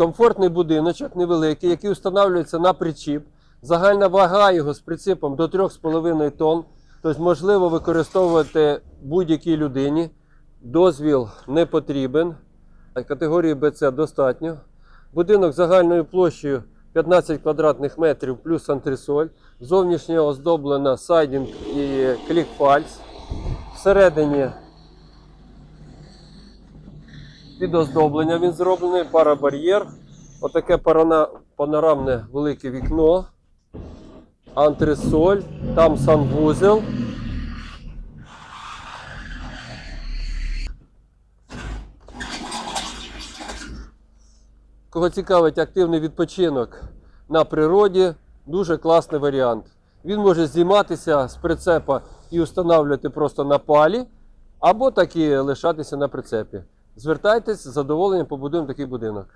комфортний будиночок невеликий, який встановлюється на причіп. Загальна вага його з прицепом до 3,5 тонн. Тобто можливо використовувати будь-якій людині. Дозвіл не потрібен. Категорії БЦ достатньо. Будинок загальною площею 15 квадратних метрів плюс антресоль. Зовнішнє оздоблено сайдінг і клікфальс. Всередині під оздоблення він зроблений, парабар'єр. Отаке панорамне велике вікно. Антресоль, там санвузел. Кого цікавить активний відпочинок на природі, дуже класний варіант. Він може зніматися з прицепа і встановлювати просто на палі, або так і лишатися на прицепі. Звертайтесь, з задоволенням побудуємо такий будинок.